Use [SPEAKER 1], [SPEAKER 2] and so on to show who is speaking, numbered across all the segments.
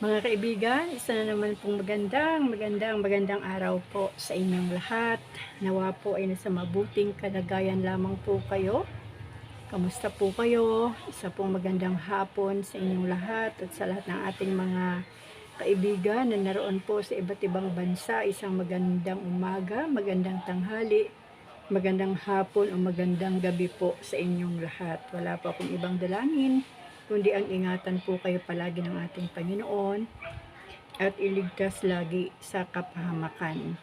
[SPEAKER 1] Mga kaibigan, isa na naman pong magandang, magandang, magandang araw po sa inyong lahat. Nawa po ay nasa mabuting kalagayan lamang po kayo. Kamusta po kayo? Isa pong magandang hapon sa inyong lahat at sa lahat ng ating mga kaibigan na naroon po sa iba't ibang bansa. Isang magandang umaga, magandang tanghali, magandang hapon o magandang gabi po sa inyong lahat. Wala pa akong ibang dalangin kundi ang ingatan po kayo palagi ng ating Panginoon at iligtas lagi sa kapahamakan.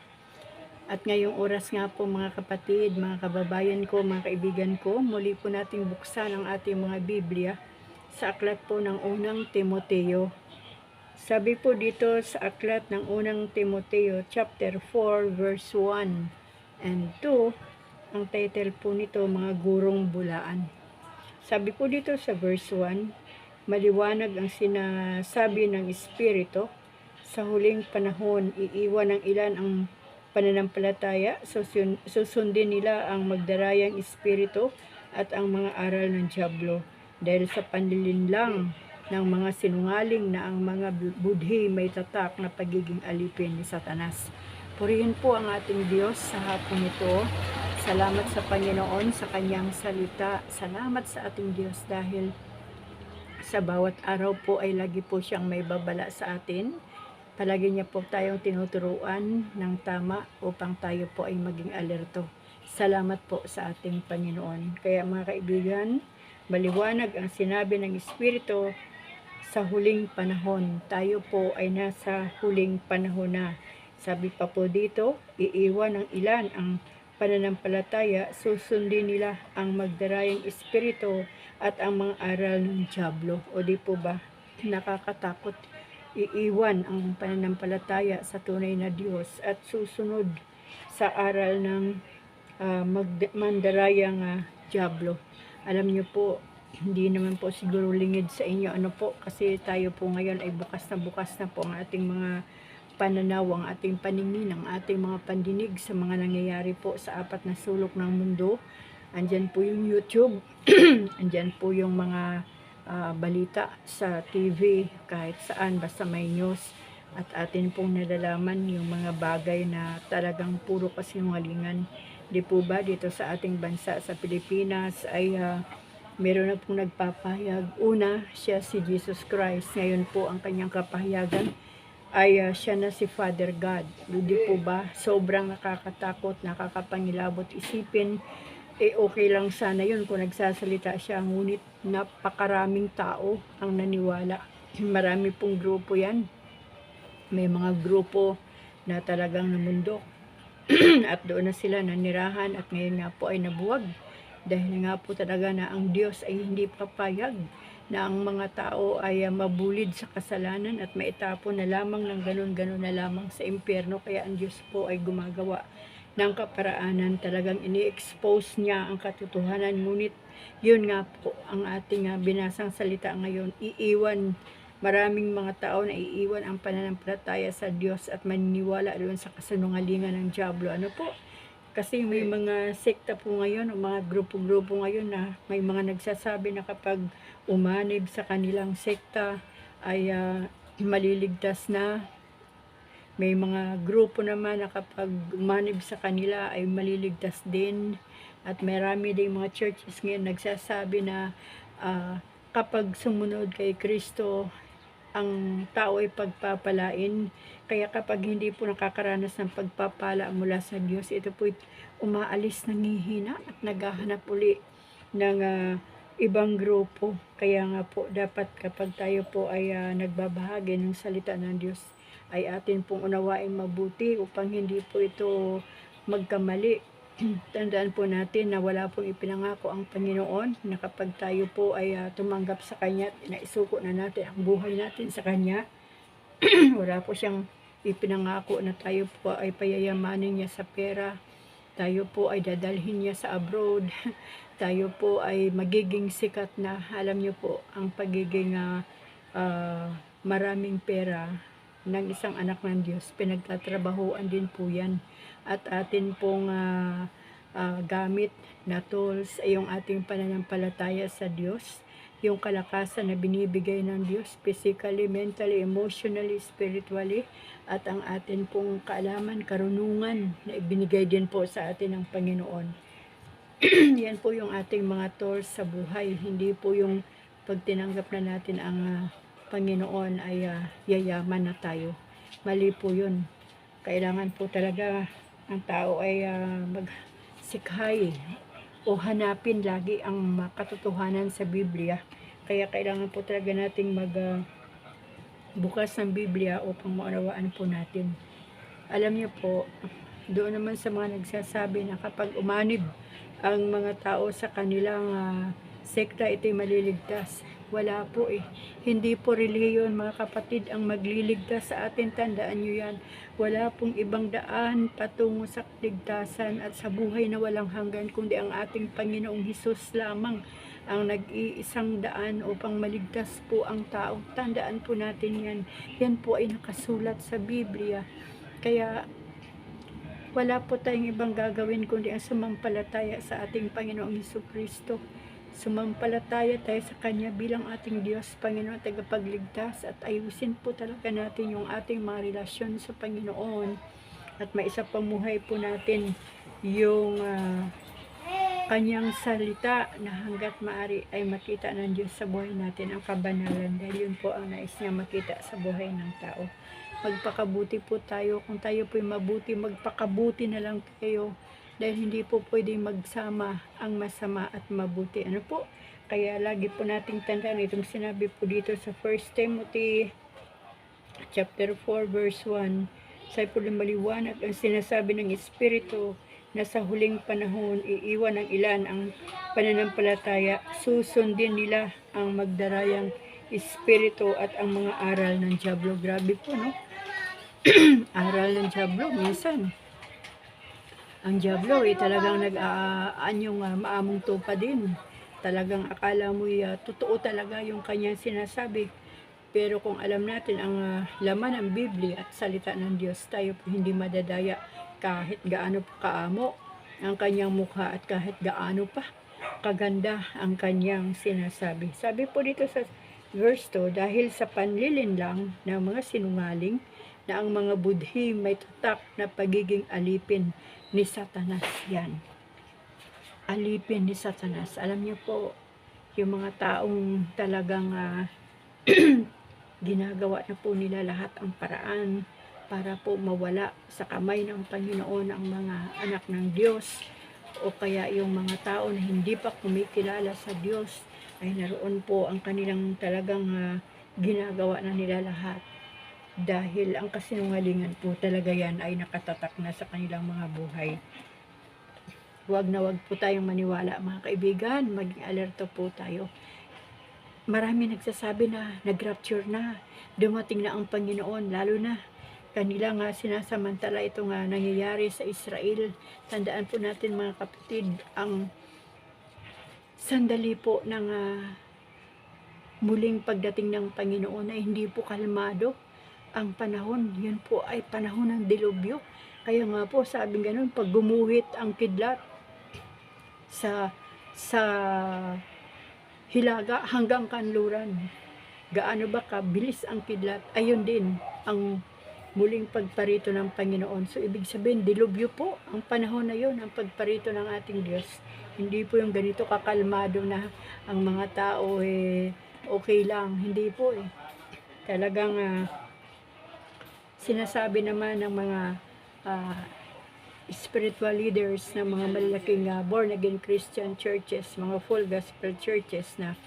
[SPEAKER 1] At ngayong oras nga po mga kapatid, mga kababayan ko, mga kaibigan ko, muli po nating buksan ang ating mga Biblia sa aklat po ng unang Timoteo. Sabi po dito sa aklat ng unang Timoteo chapter 4 verse 1 and 2, ang title po nito mga gurong bulaan. Sabi po dito sa verse 1, maliwanag ang sinasabi ng Espiritu, sa huling panahon iiwan ng ilan ang pananampalataya, susun- susundin nila ang magdarayang Espiritu at ang mga aral ng Diablo dahil sa panlilinlang ng mga sinungaling na ang mga budhi may tatak na pagiging alipin ni Satanas. Purihin po ang ating Diyos sa hapon ito. Salamat sa Panginoon sa kanyang salita. Salamat sa ating Diyos dahil sa bawat araw po ay lagi po siyang may babala sa atin. Palagi niya po tayong tinuturuan ng tama upang tayo po ay maging alerto. Salamat po sa ating Panginoon. Kaya mga kaibigan, maliwanag ang sinabi ng Espiritu sa huling panahon. Tayo po ay nasa huling panahon na. Sabi pa po dito, iiwan ng ilan ang pananampalataya, susundin nila ang magdarayang espiritu at ang mga aral ng Diablo. O di po ba, nakakatakot iiwan ang pananampalataya sa tunay na Diyos at susunod sa aral ng ah, magda- mandarayang ah, Diablo. Alam niyo po, hindi naman po siguro lingid sa inyo ano po kasi tayo po ngayon ay bukas na bukas na po ang ating mga pananaw, ang ating paningin, ang ating mga pandinig sa mga nangyayari po sa apat na sulok ng mundo. Andyan po yung YouTube, andyan po yung mga ah, balita sa TV, kahit saan, basta may news. At atin pong nalalaman yung mga bagay na talagang puro kasinungalingan. Di po ba dito sa ating bansa sa Pilipinas ay ah, meron na pong nagpapahayag. Una, siya si Jesus Christ. Ngayon po ang kanyang kapahayagan ay ah, siya na si Father God. Hindi po ba? Sobrang nakakatakot, nakakapangilabot isipin. Eh okay lang sana yun kung nagsasalita siya. Ngunit napakaraming tao ang naniwala. Marami pong grupo yan. May mga grupo na talagang namundok. at doon na sila nanirahan at ngayon nga po ay nabuwag. Dahil nga po talaga na ang Diyos ay hindi papayag na ang mga tao ay ah, mabulid sa kasalanan at maitapon na lamang ng ganun-ganun na lamang sa impyerno. Kaya ang Diyos po ay gumagawa ng kaparaanan. Talagang ini-expose niya ang katotohanan. Ngunit yun nga po ang ating ah, binasang salita ngayon. Iiwan maraming mga tao na iiwan ang pananampalataya sa Diyos at maniniwala doon sa kasanungalingan ng Diablo. Ano po? Kasi may mga sekta po ngayon, o mga grupo-grupo ngayon na may mga nagsasabi na kapag umanib sa kanilang sekta ay ah, maliligtas na. May mga grupo naman na kapag umanib sa kanila ay maliligtas din. At marami din mga churches ngayon nagsasabi na ah, kapag sumunod kay Kristo, ang tao ay pagpapalain. Kaya kapag hindi po nakakaranas ng pagpapala mula sa Diyos, ito po umaalis ng hihina at naghahanap uli ng ah, ibang grupo. Kaya nga po dapat kapag tayo po ay ah, nagbabahagi ng salita ng Diyos, ay atin pong unawain mabuti upang hindi po ito magkamali. Tandaan po natin na wala pong ipinangako ang Panginoon na kapag tayo po ay ah, tumanggap sa Kanya at naisuko na natin ang buhay natin sa Kanya, wala po siyang ipinangako na tayo po ay payayamanin niya sa pera, tayo po ay dadalhin niya sa abroad, tayo po ay magiging sikat na, alam niyo po, ang pagiging ah, ah, maraming pera ng isang anak ng Diyos, pinagtatrabahoan din po yan. At atin pong ah, ah, gamit na tools ay yung ating pananampalataya sa Diyos yung kalakasan na binibigay ng Diyos physically, mentally, emotionally, spiritually at ang atin pong kaalaman, karunungan na ibinigay din po sa atin ng Panginoon. Yan po yung ating mga tools sa buhay. Hindi po yung pag tinanggap na natin ang ah, Panginoon ay ah, yayaman na tayo. Mali po yun. Kailangan po talaga ang tao ay ah, magsikhay o hanapin lagi ang katotohanan sa Biblia. Kaya kailangan po talaga nating mag ah, bukas ng Biblia upang maunawaan po natin. Alam niyo po, doon naman sa mga nagsasabi na kapag umanib ang mga tao sa kanilang ah, sekta, ito'y maliligtas. Wala po eh. Hindi po reliyon mga kapatid ang magliligtas sa atin. Tandaan nyo yan. Wala pong ibang daan patungo sa ligtasan at sa buhay na walang hanggan kundi ang ating Panginoong Hesus lamang ang nag-iisang daan upang maligtas po ang tao. Tandaan po natin yan. Yan po ay nakasulat sa Biblia. Kaya wala po tayong ibang gagawin kundi ang sumampalataya sa ating Panginoong Hesus Kristo. Sumampalataya tayo sa Kanya bilang ating Diyos, Panginoon, tagapagligtas at ayusin po talaga natin yung ating mga relasyon sa Panginoon at maisa pamuhay po natin yung ah, kanyang salita na hanggat maari ay makita ng Diyos sa buhay natin ang kabanalan dahil yun po ang nais niya makita sa buhay ng tao. Magpakabuti po tayo. Kung tayo po'y mabuti, magpakabuti na lang tayo dahil hindi po pwedeng magsama ang masama at mabuti. Ano po? Kaya lagi po nating tandaan itong sinabi po dito sa 1 Timothy chapter 4 verse 1 sa po maliwanag ang sinasabi ng Espiritu na sa huling panahon iiwan ng ilan ang pananampalataya. Susundin nila ang magdarayang Espiritu at ang mga aral ng Diablo. Grabe po no? Aral ng Diablo minsan ang Diablo eh talagang nag-aanyong uh, maamong tupa din. Talagang akala mo uh, totoo talaga yung kanyang sinasabi. Pero kung alam natin ang ah, laman ng Biblia at salita ng Diyos, tayo hindi madadaya kahit gaano pa kaamo ang kanyang mukha at kahit gaano pa kaganda ang kanyang sinasabi. Sabi po dito sa verse 2, dahil sa panlilin lang ng mga sinungaling na ang mga budhi may tatak na pagiging alipin ni Satanas yan. Alipin ni Satanas. Alam niyo po, yung mga taong talagang uh, ginagawa na po nila lahat ang paraan para po mawala sa kamay ng Panginoon ang mga anak ng Diyos o kaya yung mga tao na hindi pa kumikilala sa Diyos ay naroon po ang kanilang talagang uh, ginagawa na nila lahat dahil ang kasinungalingan po talaga yan ay nakatatak na sa kanilang mga buhay. Huwag na huwag po tayong maniwala mga kaibigan, maging alerto po tayo. Marami nagsasabi na nag-rapture na, dumating na ang Panginoon, lalo na kanila nga sinasamantala ito nga nangyayari sa Israel. Tandaan po natin mga kapatid, ang sandali po ng uh, muling pagdating ng Panginoon ay hindi po kalmado ang panahon, yun po ay panahon ng dilubyo. Kaya nga po, sabi ganun, pag gumuhit ang kidlat sa sa hilaga hanggang kanluran, gaano ba kabilis ang kidlat? Ayun din ang muling pagparito ng Panginoon. So, ibig sabihin, dilubyo po ang panahon na yun, ang pagparito ng ating Diyos. Hindi po yung ganito kakalmado na ang mga tao eh, okay lang. Hindi po eh. Talagang uh, sinasabi naman ng mga uh, spiritual leaders ng mga malalaking uh, born again Christian churches, mga full gospel churches na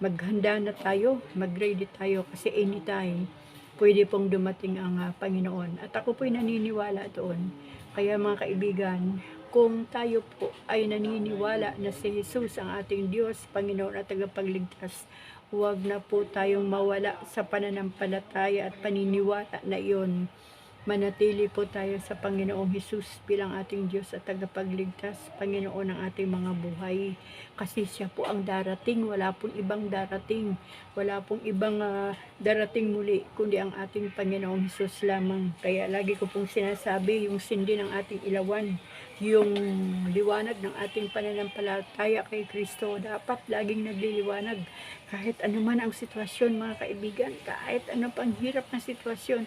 [SPEAKER 1] maghanda na tayo, mag-ready tayo kasi anytime pwede pong dumating ang uh, Panginoon. At ako po'y naniniwala doon. Kaya mga kaibigan, kung tayo po ay naniniwala na si Jesus ang ating Diyos, Panginoon at tagapagligtas, huwag na po tayong mawala sa pananampalataya at paniniwala na iyon manatili po tayo sa Panginoong Hesus bilang ating Diyos at tagapagligtas, Panginoon ng ating mga buhay. Kasi siya po ang darating, wala pong ibang darating, wala pong ibang ah, darating muli, kundi ang ating Panginoong Hesus lamang. Kaya lagi ko pong sinasabi, yung sindi ng ating ilawan, yung liwanag ng ating pananampalataya kay Kristo, dapat laging nagliliwanag. Kahit ano man ang sitwasyon, mga kaibigan, kahit ano pang hirap na sitwasyon,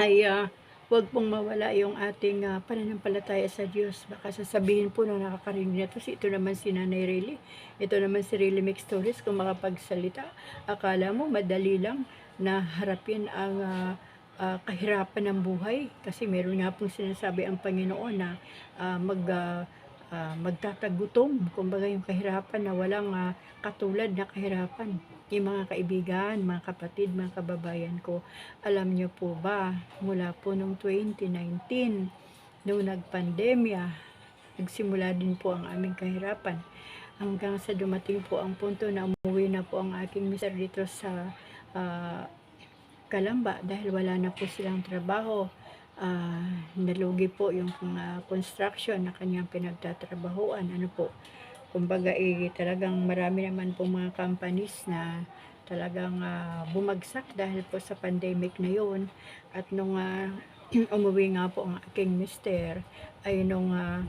[SPEAKER 1] ay ah, wag pong mawala yung ating ah, pananampalataya sa Diyos. Baka sasabihin po ng nakakarinig na to, si ito naman si Nanay Riley, ito naman si Riley Mix Stories, kung makapagsalita, akala mo madali lang na harapin ang ah, ah, kahirapan ng buhay. Kasi meron nga pong sinasabi ang Panginoon na ah, mag, ah, ah, magtatagutom, kumbaga yung kahirapan na walang ah, katulad na kahirapan. Yung mga kaibigan, mga kapatid, mga kababayan ko, alam niyo po ba, mula po noong 2019, nung nagpandemya, nagsimula din po ang aming kahirapan. Hanggang sa dumating po ang punto na umuwi na po ang aking mister dito sa ah, Kalamba dahil wala na po silang trabaho. Ah, nalugi po yung ah, construction na kanyang pinagtatrabahoan. Ano po, kumbaga eh, talagang marami naman po mga companies na talagang ah, bumagsak dahil po sa pandemic na yon at nung ah, umuwi nga po ang aking mister ay nung ah,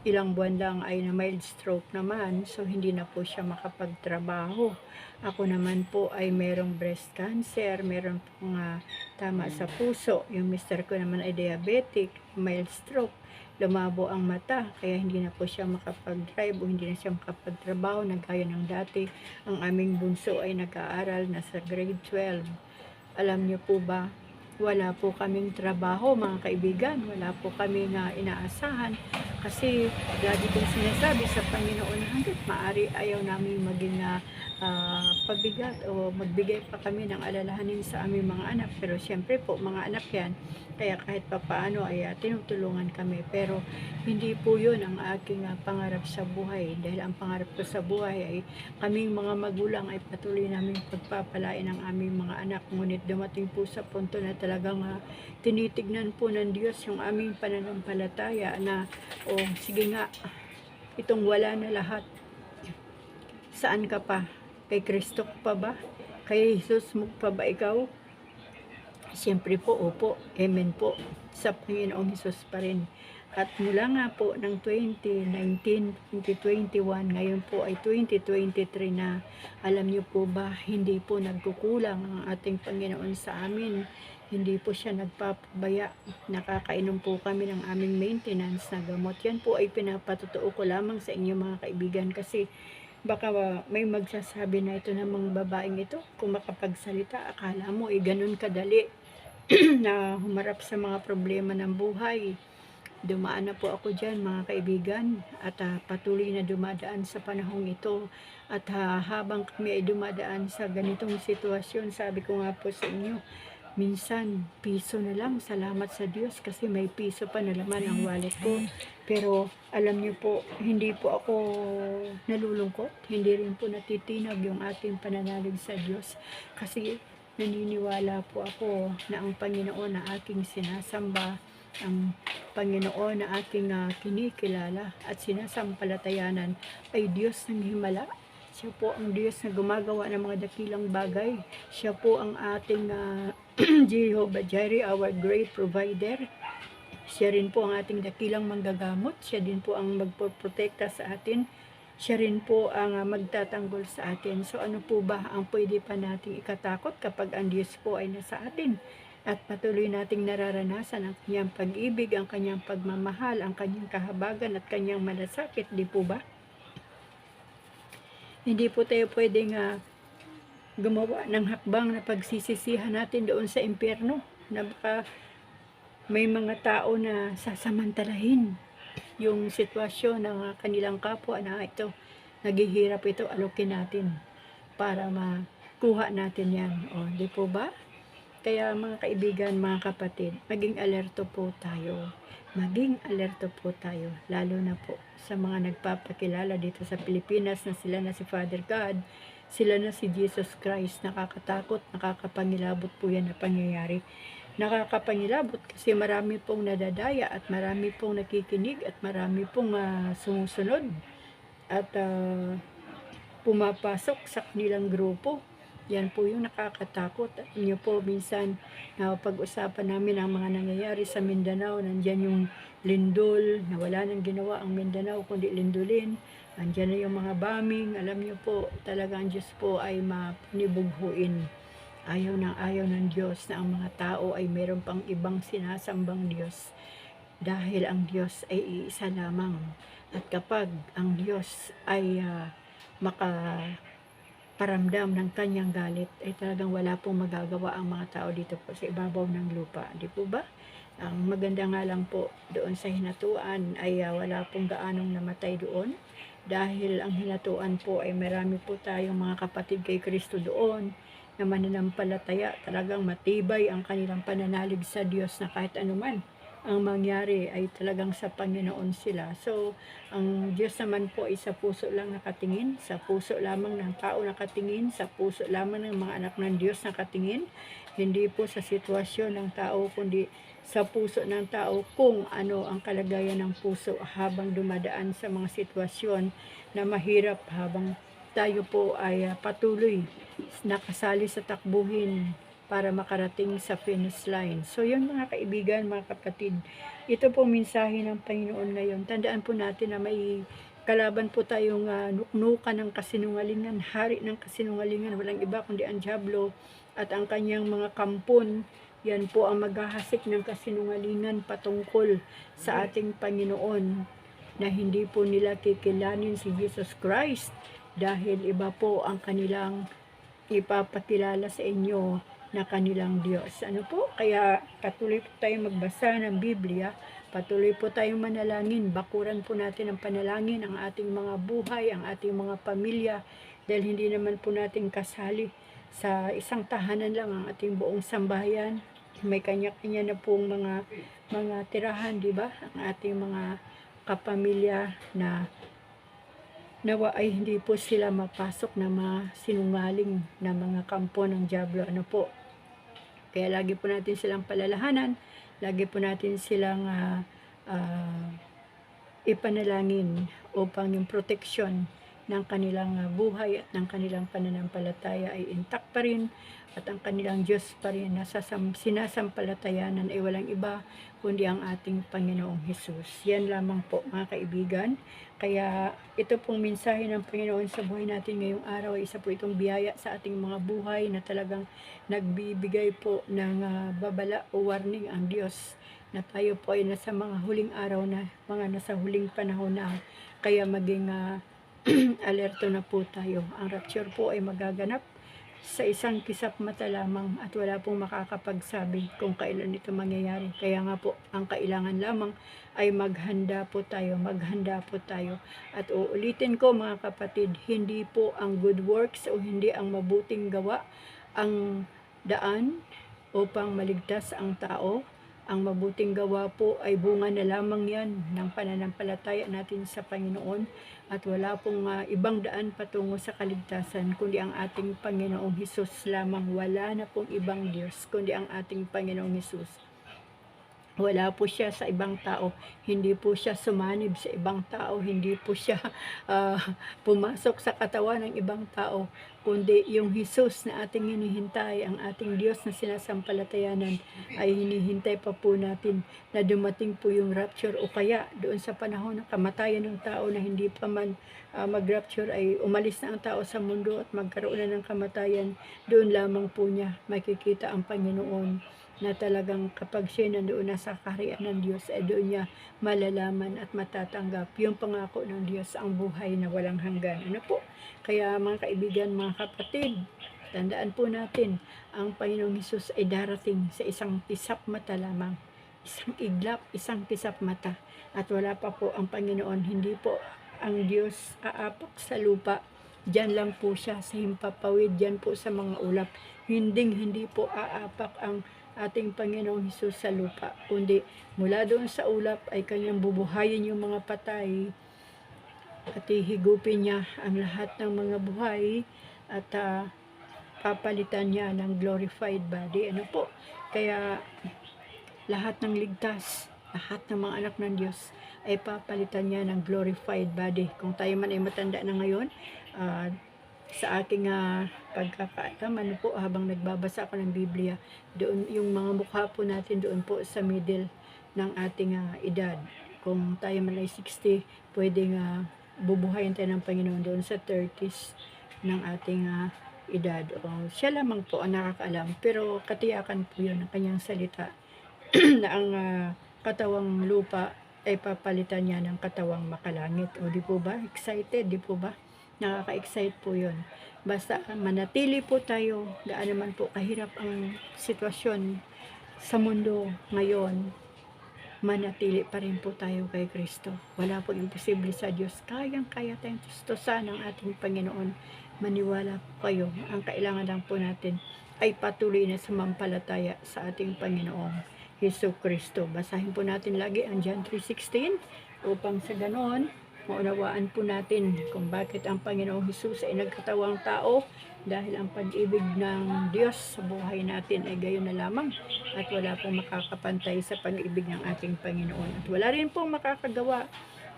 [SPEAKER 1] ilang buwan lang ay na mild stroke naman so hindi na po siya makapagtrabaho. Ako naman po ay merong breast cancer meron pong ah, tama sa puso. Yung mister ko naman ay diabetic mild stroke lumabo ang mata kaya hindi na po siya makapag-drive o hindi na siya makapagtrabaho. Na gaya ng dati ang aming bunso ay nag-aaral nasa grade 12 alam niyo po ba wala po kaming trabaho mga kaibigan. Wala po kami na inaasahan. Kasi lagi kong sinasabi sa Panginoon na hanggat maaari ayaw namin maging ah, ah, pabigat o magbigay pa kami ng alalahanin sa aming mga anak. Pero siyempre po mga anak yan. Kaya kahit papaano ay ah, tinutulungan kami. Pero hindi po yun ang aking ah, pangarap sa buhay. Dahil ang pangarap ko sa buhay ay kaming mga magulang ay patuloy namin pagpapalain ang aming mga anak. Ngunit dumating po sa punto na talagang ah, tinitignan po ng Diyos yung aming pananampalataya na o sige nga itong wala na lahat. Saan ka pa kay Kristo pa ba kay Jesus mo pa ba ikaw Siyempre po, opo, amen po. Sa Panginoong Jesus pa rin. At mula nga po ng 2019, 2021, ngayon po ay 2023 na, alam niyo po ba, hindi po nagkukulang ang ating Panginoon sa amin. Hindi po siya nagpapabaya. Nakakainom po kami ng aming maintenance na gamot. Yan po ay pinapatotoo ko lamang sa inyo mga kaibigan kasi baka may magsasabi na ito namang babaeng ito. Kung makapagsalita akala mo eh ganun kadali na humarap sa mga problema ng buhay. Dumaan na po ako dyan mga kaibigan at ah, patuloy na dumadaan sa panahong ito. At ah, habang kami ay dumadaan sa ganitong sitwasyon sabi ko nga po sa inyo minsan piso na lang salamat sa Diyos kasi may piso pa na laman ang wallet ko pero alam niyo po hindi po ako nalulungkot hindi rin po natitinag yung ating pananalig sa Diyos kasi naniniwala po ako na ang Panginoon na aking sinasamba ang Panginoon na aking ah, kinikilala at sinasampalatayanan ay Diyos ng himala. Siya po ang Diyos na gumagawa ng mga dakilang bagay. Siya po ang ating ah, Jehovah Jireh, our great provider. Siya rin po ang ating dakilang manggagamot. Siya din po ang magpoprotekta sa atin. Siya rin po ang ah, magtatanggol sa atin. So ano po ba ang pwede pa nating ikatakot kapag ang Diyos po ay nasa atin? At patuloy nating nararanasan ang kanyang pag-ibig, ang kanyang pagmamahal, ang kanyang kahabagan at kanyang malasakit, di po ba? Hindi po tayo pwedeng ah, gumawa ng hakbang na pagsisisihan natin doon sa impyerno na baka may mga tao na sasamantalahin yung sitwasyon ng ah, kanilang kapwa na ito, naghihirap ito, alukin natin para makuha natin yan. O, di po ba? Kaya mga kaibigan, mga kapatid, maging alerto po tayo. Maging alerto po tayo, lalo na po sa mga nagpapakilala dito sa Pilipinas na sila na si Father God, sila na si Jesus Christ. Nakakatakot, nakakapangilabot po yan na pangyayari. nakakapangilabot kasi marami pong nadadaya at marami pong nakikinig at marami pong ah, sumusunod at ah, pumapasok sa kanilang grupo. Yan po yung nakakatakot. At inyo po minsan na pag-usapan namin ang mga nangyayari sa Mindanao. Nandyan yung lindol na wala nang ginawa ang Mindanao kundi lindolin. Andyan na yung mga bombing. Alam niyo po talaga ang Diyos po ay mapanibughuin. Ayaw ng ayaw ng Diyos na ang mga tao ay meron pang ibang sinasambang Diyos dahil ang Diyos ay iisa lamang. At kapag ang Diyos ay ah, makaparamdam ng kanyang galit, ay talagang wala pong magagawa ang mga tao dito po sa ibabaw ng lupa. Di po ba? Ang maganda nga lang po doon sa hinatuan ay ah, wala pong gaanong namatay doon. Dahil ang hinatuan po ay marami po tayong mga kapatid kay Kristo doon na mananampalataya. Talagang matibay ang kanilang pananalig sa Diyos na kahit anuman ang mangyari ay talagang sa Panginoon sila. So, ang Diyos naman po ay sa puso lang nakatingin, sa puso lamang ng tao nakatingin, sa puso lamang ng mga anak ng Diyos nakatingin, hindi po sa sitwasyon ng tao, kundi sa puso ng tao kung ano ang kalagayan ng puso habang dumadaan sa mga sitwasyon na mahirap habang tayo po ay ah, patuloy nakasali sa takbuhin para makarating sa finish line. So yun mga kaibigan, mga kapatid, ito po mensahe ng Panginoon ngayon. Tandaan po natin na may kalaban po tayong uh, nuknukan ng kasinungalingan, hari ng kasinungalingan, walang iba kundi ang Diablo at ang kanyang mga kampon. Yan po ang maghahasik ng kasinungalingan patungkol sa ating Panginoon na hindi po nila kikilanin si Jesus Christ dahil iba po ang kanilang ipapakilala sa inyo na kanilang Diyos. Ano po? Kaya patuloy po tayong magbasa ng Biblia, patuloy po tayong manalangin, bakuran po natin ang panalangin, ang ating mga buhay, ang ating mga pamilya, dahil hindi naman po natin kasali sa isang tahanan lang ang ating buong sambahayan. May kanya-kanya na pong mga mga tirahan, di ba? Ang ating mga kapamilya na nawa ay hindi po sila mapasok na mga sinungaling na mga kampo ng Diablo. Ano po? Kaya lagi po natin silang palalahanan, lagi po natin silang uh, uh, ipanalangin upang yung protection ng kanilang uh, buhay at ng kanilang pananampalataya ay intact pa rin at ang kanilang Diyos pa rin na sinasampalatayanan ay walang iba kundi ang ating Panginoong Hesus. Yan lamang po mga kaibigan. Kaya ito pong mensahe ng Panginoon sa buhay natin ngayong araw ay isa po itong biyaya sa ating mga buhay na talagang nagbibigay po ng uh, babala o warning ang Diyos na tayo po ay nasa mga huling araw na, mga nasa huling panahon na kaya maging uh, alerto na po tayo. Ang rapture po ay magaganap sa isang kisap mata lamang at wala pong makakapagsabi kung kailan ito mangyayari. Kaya nga po, ang kailangan lamang ay maghanda po tayo, maghanda po tayo. At uulitin ko mga kapatid, hindi po ang good works o hindi ang mabuting gawa ang daan upang maligtas ang tao. Ang mabuting gawa po ay bunga na lamang yan ng pananampalataya natin sa Panginoon at wala pong uh, ibang daan patungo sa kaligtasan kundi ang ating Panginoong Hesus lamang. Wala na pong ibang Diyos kundi ang ating Panginoong Hesus. Wala po siya sa ibang tao. Hindi po siya sumanib sa ibang tao. Hindi po siya uh, pumasok sa katawan ng ibang tao. Kundi yung Jesus na ating hinihintay, ang ating Diyos na sinasampalatayanan, ay hinihintay pa po natin na dumating po yung rapture o kaya doon sa panahon ng kamatayan ng tao na hindi pa man uh, mag-rapture ay umalis na ang tao sa mundo at magkaroon na ng kamatayan. Doon lamang po niya makikita ang Panginoon na talagang kapag siya nandoon na sa kaharian ng Diyos, ay doon niya malalaman at matatanggap yung pangako ng Diyos ang buhay na walang hanggan. Ano po? Kaya mga kaibigan, mga kapatid, tandaan po natin, ang Panginoong Hesus ay darating sa isang tisap mata lamang. Isang iglap, isang tisap mata. At wala pa po ang Panginoon, hindi po ang Diyos aapak sa lupa. Diyan lang po siya sa himpapawid, diyan po sa mga ulap. Hinding hindi po aapak ang ating Panginoong Hesus sa lupa, kundi mula doon sa ulap ay kanyang bubuhayin yung mga patay at ihigupin niya ang lahat ng mga buhay at uh, papalitan niya ng glorified body. Ano po? Kaya lahat ng ligtas, lahat ng mga anak ng Diyos ay papalitan niya ng glorified body. Kung tayo man ay matanda na ngayon, ah, sa aking uh, pagkakaalam, ano po, habang nagbabasa ako ng Biblia, doon yung mga mukha po natin doon po sa middle ng ating ah, edad. Kung tayo man ay 60, pwedeng uh, bubuhayin tayo ng Panginoon doon sa 30s ng ating ah, edad. O, siya lamang po ang nakakaalam. Pero katiyakan po yun ng kanyang salita na ang ah, katawang lupa ay papalitan niya ng katawang makalangit. O di po ba? Excited, di po ba? Nakaka-excite po yun. Basta manatili po tayo, gaan naman po kahirap ang sitwasyon sa mundo ngayon, manatili pa rin po tayo kay Kristo. Wala po imposible sa Diyos. Kayang-kaya tayong tustusan ng ating Panginoon. Maniwala po kayo. Ang kailangan lang po natin ay patuloy na sumampalataya sa ating Panginoong Heso Kristo. Basahin po natin lagi ang John 3.16 upang sa ganon, maunawaan po natin kung bakit ang Panginoong Hesus ay nagkatawang tao dahil ang pag-ibig ng Diyos sa buhay natin ay gayon na lamang at wala pong makakapantay sa pag-ibig ng ating Panginoon. At wala rin pong makakagawa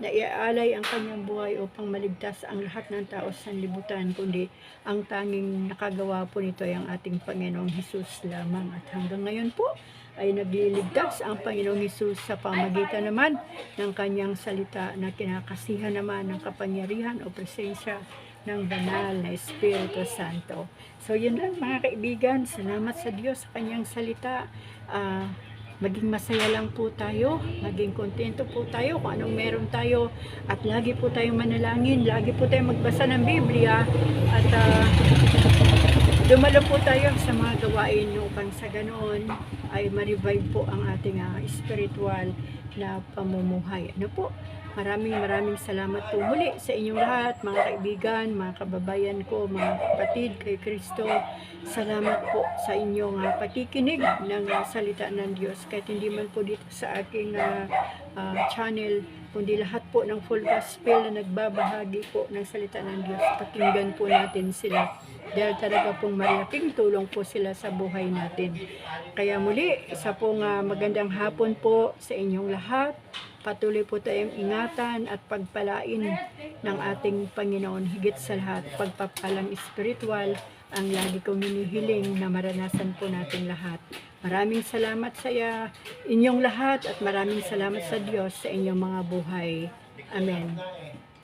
[SPEAKER 1] na iaalay ang kanyang buhay upang maligtas ang lahat ng tao sa libutan, kundi ang tanging nakagawa po nito ay ang ating Panginoong Hesus lamang. At hanggang ngayon po ay nagliligtas ang Panginoong Hesus sa pamagitan naman ng kanyang salita na kinakasihan naman ng kapangyarihan o presensya ng banal na Espiritu Santo. So yun lang mga kaibigan, salamat sa Diyos sa kanyang salita. Ah, maging masaya lang po tayo, maging kontento po tayo kung anong meron tayo. At lagi po tayong manalangin, lagi po tayong magbasa ng Biblia. At ah, dumalo po tayo sa mga gawain upang sa ganoon ay ma-revive po ang ating ah, spiritual na pamumuhay. Ano po? Maraming maraming salamat po muli sa inyong lahat, mga kaibigan, mga kababayan ko, mga kapatid kay Kristo. Salamat po sa inyong ah, pakikinig ng ah, salita ng Diyos. Kahit hindi man po dito sa aking ah, ah, channel, kundi lahat po ng full gospel na nagbabahagi po ng salita ng Diyos. Pakinggan po natin sila dahil talaga pong malaking tulong po sila sa buhay natin. Kaya muli, isa pong ah, magandang hapon po sa inyong lahat. Patuloy po tayong ingatan at pagpalain ng ating Panginoon higit sa lahat. Pagpapalang spiritual ang lagi kong hinihiling na maranasan po natin lahat. Maraming salamat sa inyong lahat at maraming salamat sa Diyos sa inyong mga buhay. Amen.